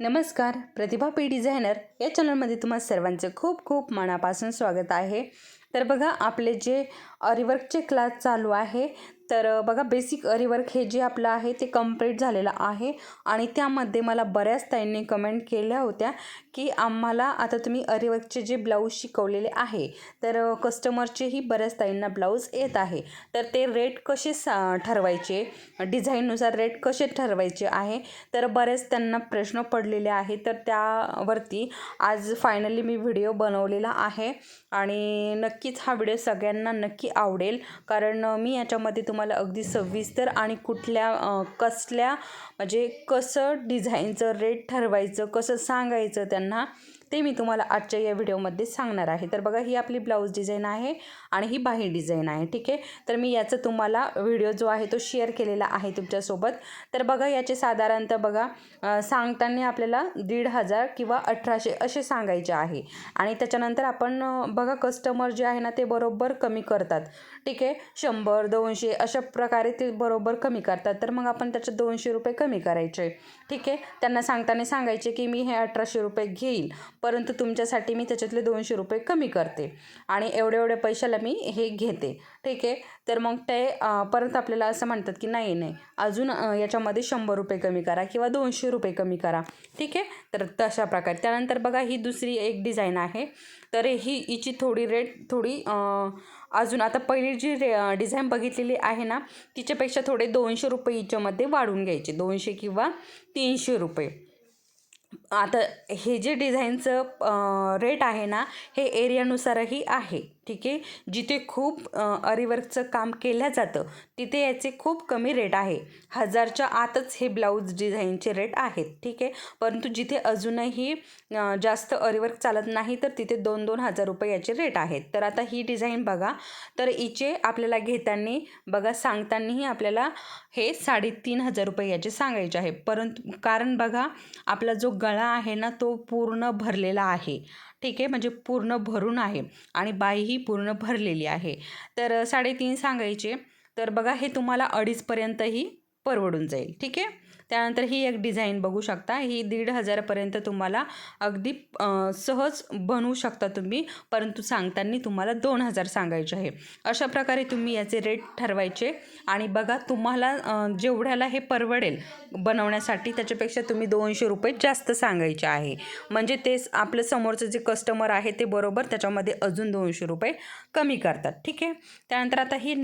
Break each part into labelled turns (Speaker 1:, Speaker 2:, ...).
Speaker 1: नमस्कार प्रतिभा P designer या चॅनलमध्ये तुम्हा सर्वांचं खूप खूप मनापासून स्वागत आहे. तर बघा आपले जे अरिवर्कचे क्लास चालू आहे तर बघा बेसिक रिवर्क हे जे आपलं आहे ते कंप्लीट झालेलं आहे. आणि त्यामध्ये मला बऱ्याच ताईंनी कमेंट केल्या होत्या की आम्हाला आता तुम्ही अरिवर्कचे जे ब्लाऊज शिकवलेले आहे तर कस्टमरचेही बऱ्याच ताईंना ब्लाऊज येत आहे. तर ते रेट कसे सा ठरवायचे? डिझाईननुसार रेट कसे ठरवायचे आहे? तर बरेच त्यांना प्रश्न पडलेले आहे तर त्यावरती आज फायनली मी व्हिडिओ बनवलेला आहे. आणि नक्कीच हा व्हिडिओ सगळ्यांना नक्की आवडेल. कारण मी याच्यामध्ये तुम्हाला अगदी सविस्तर आणि कुठल्या कसल्या म्हणजे कसं डिझाईनचं रेट ठरवायचं कसं सांगायचं त्यांना ते मी तुम्हाला आजच्या या व्हिडिओमध्ये सांगणार आहे. तर बघा ही आपली ब्लाऊज डिझाईन आहे आणि ही बाही डिझाईन आहे ठीक आहे? तर मी याचं तुम्हाला व्हिडिओ जो आहे तो शेअर केलेला आहे तुमच्यासोबत. तर बघा याचे साधारणतः बघा सांगताना आपल्याला दीड हजार किंवा अठराशे असे सांगायचे आहे. आणि त्याच्यानंतर आपण बघा कस्टमर जे आहे ना ते बरोबर कमी करतात ठीक आहे? शंभर दोनशे अशा प्रकारे ते बरोबर कमी करतात. तर मग आपण त्याचे दोनशे रुपये कमी करायचे ठीक आहे? त्यांना सांगताना सांगायचे की मी हे अठराशे रुपये घेईल. परंतु तुमच्यासाठी मी त्याच्यातले दोनशे रुपये कमी करते. आणि एवढ्या एवढ्या पैशाला मी हे घेते. ठीक आहे? तर मग ते परत आपल्याला असं म्हणतात की नाही नाही. अजून याच्यामध्ये शंभर रुपये कमी करा किंवा दोनशे रुपये कमी करा. ठीक आहे? तर तशा प्रकारे. त्यानंतर बघा ही दुसरी एक डिझाईन आहे. तर ही हिची थोडी रेट थोडी अजून आता पहिली जी रे डिझाईन बघितलेली आहे ना तिच्यापेक्षा थोडे दोनशे रुपये हिच्यामध्ये वाढून घ्यायचे. दोनशे किंवा तीनशे रुपये. आता हे जे डिझाईनचं रेट आहे ना हे एरियानुसारही आहे. ठीक आहे? जिथे खूप अरीवर्कचं अरिवर्कचं काम केलं जातं तिथे याचे खूप कमी रेट आहे. हजारच्या आतच हे ब्लाऊज डिझाईनचे रेट आहेत ठीक आहे? परंतु जिथे अजूनही जास्त अरिवर्क चालत नाही तर तिथे दोन दोन हजार रुपये याचे रेट आहेत. तर आता ही डिझाईन बघा. तर हिचे आपल्याला घेताना बघा सांगतानाही आपल्याला हे साडेतीन हजार रुपये याचे सांगायचे आहे. परंतु कारण बघा आपला जो गळा आहे ना तो पूर्ण भरलेला आहे. ठीक आहे म्हणजे पूर्ण भरून आहे आणि बाईही पूर्ण भरलेली आहे. तर साडेतीन सांगायचे. तर बघा हे तुम्हाला अडीचपर्यंतही परवडून जाईल. ठीक आहे? त्यानंतर ही एक डिझाईन बघू शकता. ही दीड हजारापर्यंत तुम्हाला अगदी सहज बनवू शकता तुम्ही. परंतु सांगताना तुम्हाला दोन हजार सांगायचे आहे. अशा प्रकारे तुम्ही याचे रेट ठरवायचे आणि बघा तुम्हाला जेवढ्याला हे परवडेल बनवण्यासाठी त्याच्यापेक्षा तुम्ही दोनशे रुपये जास्त सांगायचे आहे. म्हणजे तेच आपलं समोरचं जे कस्टमर आहे ते बरोबर त्याच्यामध्ये अजून दोनशे रुपये कमी करतात. ठीक आहे? त्यानंतर आता ही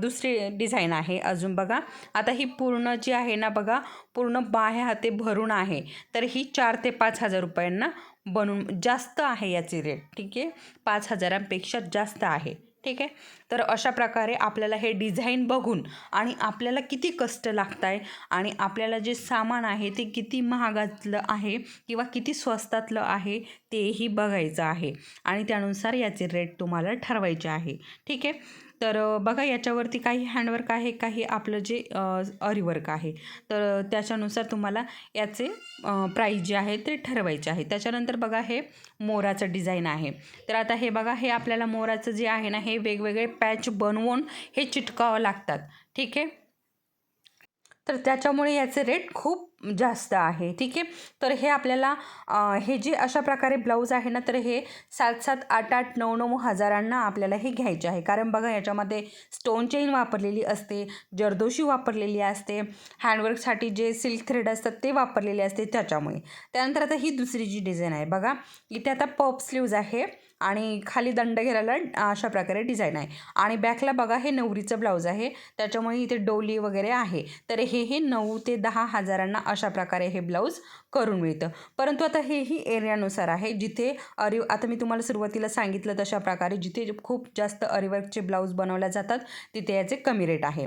Speaker 1: दुसरी डिझाईन आहे अजून बघा. आता ही पूर्ण जी आहे ना बघा पूर्ण बाह्या हाते भरून आहे. तर ही चार ते पाच हजार रुपयांना बनून जास्त आहे याची रेट ठीक आहे? पाच हजारांपेक्षा जास्त आहे ठीक आहे? तर अशा प्रकारे आपल्याला हे डिझाईन बघून आणि आपल्याला किती कष्ट लागत आहे आणि आपल्याला जे सामान आहे ते किती महागातलं आहे किंवा किती स्वस्तातलं आहे तेही बघायचं आहे. आणि त्यानुसार याचे रेट तुम्हाला ठरवायचे आहे ठीक आहे? तर बघा याच्यावरती काही हँडवर्क आहे काही आपलं जे अरिवर्क आहे. तर त्याच्यानुसार तुम्हाला याचे प्राईज जे आहे ते ठरवायचे आहे. त्याच्यानंतर बघा हे मोराचं डिझाईन आहे. तर आता हे बघा हे आपल्याला मोराचं जे आहे ना हे वेगवेगळे पॅच बनवून हे चिटकावं लागतात. ठीक आहे? तर त्याच्यामुळे याचे रेट खूप जास्त आहे. ठीक आहे? तर हे आपल्याला हे जे अशा प्रकारे ब्लाऊज आहे ना तर हे सात सात आठ आठ नऊ नऊ हजारांना आपल्याला हे घ्यायचे आहे. कारण बघा याच्यामध्ये स्टोन चेन वापरलेली असते जरदोशी वापरलेली असते हँडवर्कसाठी जे सिल्क थ्रेड असतात ते वापरलेले असते त्याच्यामुळे. त्यानंतर आता ही दुसरी जी डिझाईन आहे बघा. इथे आता पॉप स्लीव्ज आहे. आणि खाली दंड घेरायला अशा प्रकारे डिझाईन आहे. आणि बॅकला बघा हे नवरीचं ब्लाऊज आहे. त्याच्यामुळे इथे डोली वगैरे आहे. तर हे हे नऊ ते दहा हजारांना अशा प्रकारे हे ब्लाऊज करून मिळतं. परंतु आता हेही एरियानुसार आहे जिथे अरि आता मी तुम्हाला सुरुवातीला सांगितलं तशा प्रकारे जिथे खूप जास्त अरिवर्कचे ब्लाऊज बनवल्या जातात तिथे याचे कमी रेट आहे.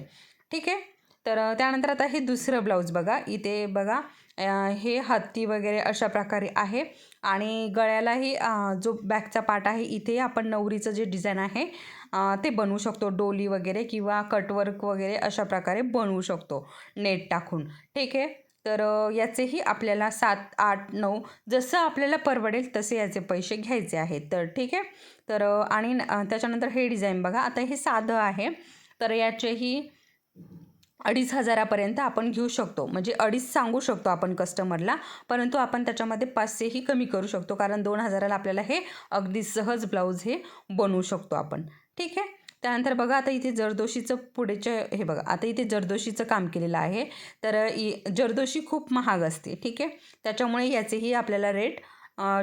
Speaker 1: ठीक आहे? तर त्यानंतर आता हे दुसरं ब्लाऊज बघा. इथे बघा हे हत्ती वगैरे अशा प्रकारे आहे. आणि गळ्यालाही जो बॅकचा पार्ट आहे इथे आपण नवरीचं जे डिझाईन आहे ते बनवू शकतो. डोली वगैरे किंवा कटवर्क वगैरे अशा प्रकारे बनवू शकतो. नेट टाकून. ठीक आहे? तर याचेही आपल्याला सात आठ नऊ जसं आपल्याला परवडेल तसे याचे पैसे घ्यायचे आहेत. तर ठीक आहे? तर आणि त्याच्यानंतर हे डिझाईन बघा. आता हे साधं आहे. तर याचेही अडीच हजारापर्यंत आपण घेऊ शकतो. म्हणजे अडीच सांगू शकतो आपण कस्टमरला परंतु आपण त्याच्यामध्ये पाचशेही कमी करू शकतो कारण दोन हजाराला आपल्याला हे अगदी सहज ब्लाऊज हे बनवू शकतो आपण. ठीक आहे? त्यानंतर बघा आता इथे जरदोशीचं पुढेचं हे बघा आता इथे जरदोशीचं काम केलेलं आहे. तर इ जरदोशी खूप महाग असते. ठीक आहे? त्याच्यामुळे याचेही आपल्याला रेट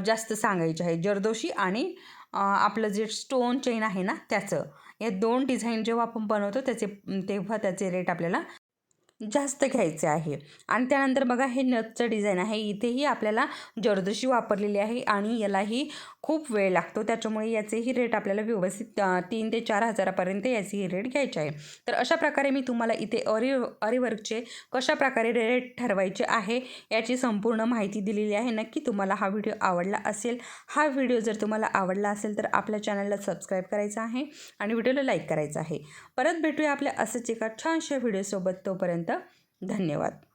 Speaker 1: जास्त सांगायचे आहे. जरदोशी आणि आपलं जे स्टोन चेन आहे ना त्याचं. या दोन डिझाईन जेव्हा आपण बनवतो त्याचे तेव्हा त्याचे रेट आपल्याला जास्त घ्यायचे आहे. आणि त्यानंतर बघा हे नथचं डिझाईन आहे. इथेही आपल्याला जरदोशी वापरलेली आहे आणि यालाही खूप वेळ लागतो. त्याच्यामुळे याचेही रेट आपल्याला व्यवस्थित तीन ते चार हजारापर्यंत याचेही रेट घ्यायचे आहे. तर अशा प्रकारे मी तुम्हाला इथे अरी अरीवर्कचे कशा प्रकारे रेट ठरवायचे आहे याची संपूर्ण माहिती दिलेली आहे. नक्की तुम्हाला हा व्हिडिओ आवडला असेल. हा व्हिडिओ जर तुम्हाला आवडला असेल तर आपल्या चॅनलला सबस्क्राईब करायचा आहे आणि व्हिडिओला लाईक करायचा आहे. परत भेटूया आपल्या असंच एका छानशा व्हिडिओसोबत तोपर्यंत धन्यवाद.